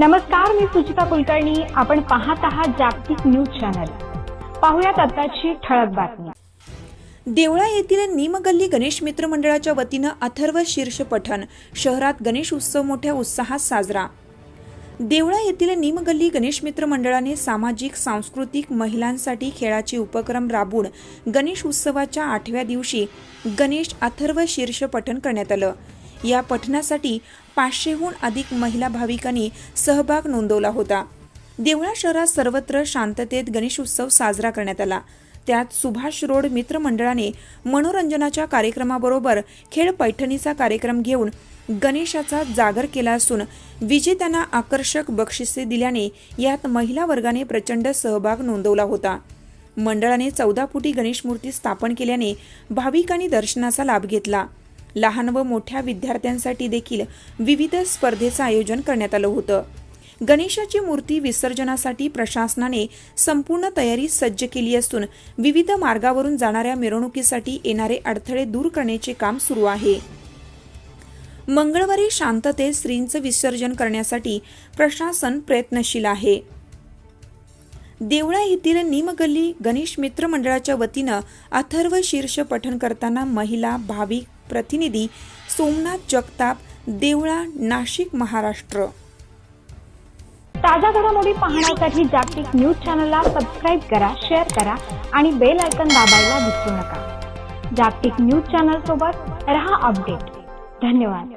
नमस्कार मी सुचिता कुलकर्णी. आपण पाहत आहात जागतिक न्यूज चॅनल. पाहुयात आताची ठळक बातमी. देवळा येथील निमगल्ली गणेश मित्र मंडळाच्या वतीनं अथर्व शीर्ष पठण शहरात गणेश उत्सव मोठ्या उत्साहात साजरा. देवळा येथील निमगल्ली गणेश मित्र मंडळाने सामाजिक सांस्कृतिक महिलांसाठी खेळाचे उपक्रम राबवून गणेश उत्सवाच्या आठव्या दिवशी गणेश अथर्व शीर्ष पठण करण्यात आलं. या पठणासाठी पाचशेहून अधिक महिला भाविकांनी सहभाग नोंदवला होता. देवळा शहरात सर्वत्र शांततेत गणेश उत्सव साजरा करण्यात आला. त्यात सुभाष रोड मित्र मंडळाने मनोरंजनाच्या कार्यक्रमाबरोबर खेळ पैठणीचा कार्यक्रम घेऊन गणेशाचा जागर केला असून विजेत्यांना आकर्षक बक्षिसे दिल्याने यात महिला वर्गाने प्रचंड सहभाग नोंदवला होता. मंडळाने चौदा फुटी गणेश मूर्ती स्थापन केल्याने भाविकांनी दर्शनाचा लाभ घेतला. लहान व मोठ्या विद्यार्थ्यांसाठी देखील विविध स्पर्धेचं आयोजन करण्यात आलं होतं. गणेशाची मूर्ती विसर्जनासाठी प्रशासनाने संपूर्ण तयारी सज्ज केली असून विविध मार्गावरून जाणाऱ्या मिरवणुकीसाठी येणारे अडथळे दूर करण्याचे काम सुरू आहे. मंगळवारी शांततेत श्रींचं विसर्जन करण्यासाठी प्रशासन प्रयत्नशील आहे. देवळा येथील निमगल्ली गणेश मित्र मंडळाच्या वतीनं अथर्व शीर्ष पठण करताना महिला भाविक प्रतिनिधी सोमनाथ जगताप देवळा नाशिक महाराष्ट्र. ताज्या घडामोडी पाहण्यासाठी जागतिक न्यूज चॅनलला सबस्क्राईब करा शेअर करा आणि बेल आयकन दाबायला विसरू नका. जागतिक न्यूज चॅनल सोबत रहा अपडेट. धन्यवाद.